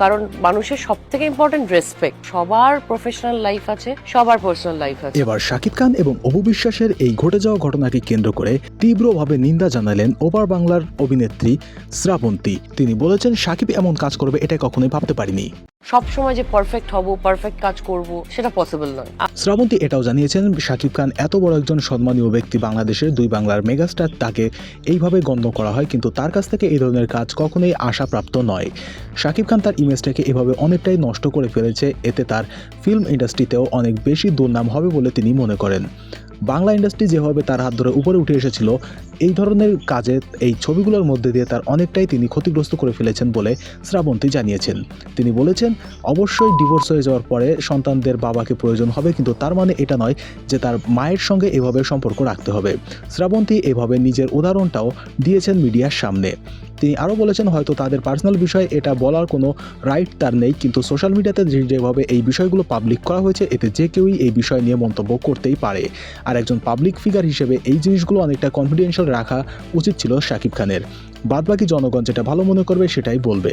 কারণ মানুষের সব থেকে ইম্পর্টেন্ট রেসপেক্ট সবার প্রফেশনাল লাইফ আছে, সবার পার্সোনাল লাইফ আছে। এবার শাকিব খান এবং অপু বিশ্বাসের এই ঘটে যাওয়া ঘটনাকে কেন্দ্র করে তীব্রভাবে নিন্দা জানালেন ওপার বাংলার অভিনেত্রী শ্রাবন্তী। তিনি বলেছেন, শাকিব এমন কাজ করবে এটা কখনোই ভাবতে পারিনি। সব সময় যে পারফেক্ট হব পারফেক্ট কাজ করব, সেটা পসিবল নয়। শ্রাবন্তী এটাও জানিয়েছেন শাকিব খান এত বড় একজন সম্মানীয় ব্যক্তি বাংলাদেশের দুই বাংলার মেগাস্টার তাকে এইভাবে গণ্য করা হয়, কিন্তু তার কাছ থেকে এই ধরনের কাজ কখনোই আশাপ্রাপ্ত নয়। শাকিব খান তার ইমেজটাকে এভাবে অনেকটাই নষ্ট করে ফেলেছে, এতে তার ফিল্ম ইন্ডাস্ট্রিতেও অনেক বেশি দুর্নাম হবে বলে তিনি মনে করেন। বাংলা ইন্ডাস্ট্রি যেভাবে তার হাত ধরে উপরে উঠে এসেছিল, এই ধরনের কাজে এই ছবিগুলোর মধ্যে দিয়ে তার অনেকটাই তিনি ক্ষতিগ্রস্ত করে ফেলেছেন বলে শ্রাবন্তী জানিয়েছেন। তিনি বলেছেন, অবশ্যই ডিভোর্স হয়ে যাওয়ার পরে সন্তানদের বাবাকে প্রয়োজন হবে, কিন্তু তার মানে এটা নয় যে তার মায়ের সঙ্গে এভাবে সম্পর্ক রাখতে হবে। শ্রাবন্তী এভাবে নিজের উদাহরণটাও দিয়েছেন মিডিয়ার সামনে। তিনি আরও বলেছেন, হয়তো তাদের পার্সোনাল বিষয়ে এটা বলার কোনো রাইট তার নেই, কিন্তু সোশ্যাল মিডিয়াতে যেভাবে এই বিষয়গুলো পাবলিক করা হয়েছে, এতে যে কেউই এই বিষয় নিয়ে মন্তব্য করতেই পারে। আর একজন পাবলিক ফিগার হিসেবে এই জিনিসগুলো অনেকটা কনফিডেন্সিয়াল রাখা উচিত ছিল শাকিব খানের। বাদবাকি জনগণ যেটা ভালো মনে করবে সেটাই বলবে।